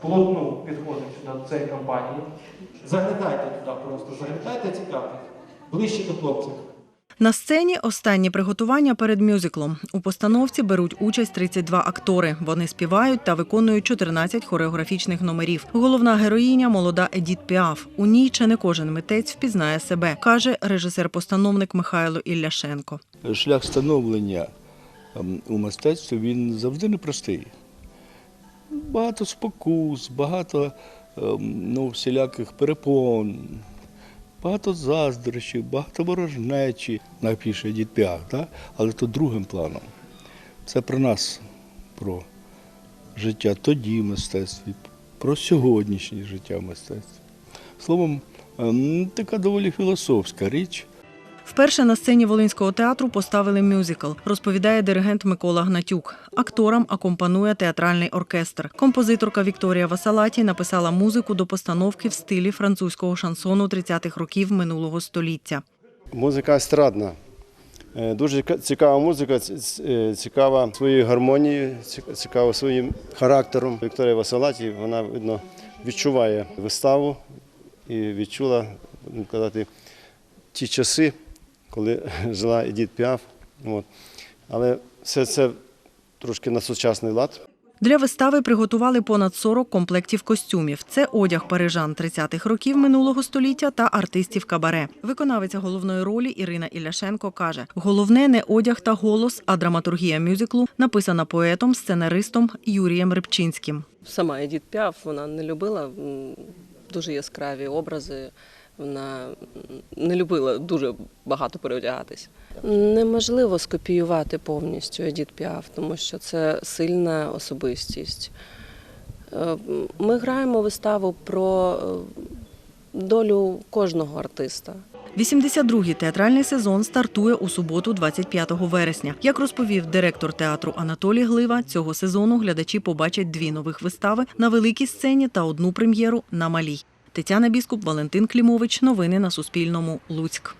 плотну підходить до цієї кампанії. Заглядайте туди просто, заглядайте цікавих, ближче до хлопців. На сцені останні приготування перед мюзиклом. У постановці беруть участь 32 актори. Вони співають та виконують 14 хореографічних номерів. Головна героїня молода Едіт Піаф. У ній чи не кожен митець впізнає себе, каже режисер-постановник Михайло Ілляшенко. шлях становлення ем, у мистецтві він завжди непростий. Багато спокус, багато ем, ну, всіляких перепон, багато заздрощів, багато ворожнечі, дід Піах, да? але то другим планом. Це про нас, про життя тоді в мистецтві, про сьогоднішнє життя в мистецтві. Словом, ем, така доволі філософська річ. Вперше на сцені Волинського театру поставили мюзикл, розповідає диригент Микола Гнатюк. Акторам акомпанує театральний оркестр. Композиторка Вікторія Васалаті написала музику до постановки в стилі французького шансону 30-х років минулого століття. Музика естрадна. Е, Дуже цікава музика, е, цікава своєю гармонією, цікава своїм характером. Вікторія Василаті, вона видно відчуває виставу і відчула будемо казати, ті часи, коли жила Едіт Піаф. От. Але все це трошки на сучасний лад. Для вистави приготували понад 40 комплектів костюмів. Це одяг парижан 30-х років минулого століття та артистів кабаре. Виконавиця головної ролі Ірина Ілляшенко каже: головне не одяг та голос, а драматургія мюзиклу написана поетом, сценаристом Юрієм Рибчинським. Сама Едіт Піаф вона не любила дуже яскраві образи. Вона не любила дуже багато переодягатись. Неможливо скопіювати повністю Едіт Піаф, тому що це сильна особистість. Е, Ми граємо виставу про е, долю кожного артиста. 82-й театральний сезон стартує у суботу, 25 вересня. Як розповів директор театру Анатолій Глива, цього сезону глядачі побачать дві нових вистави на великій сцені та одну прем'єру на малій. Тетяна Біскуп, Валентин Клімович. Новини на Суспільному. Луцьк.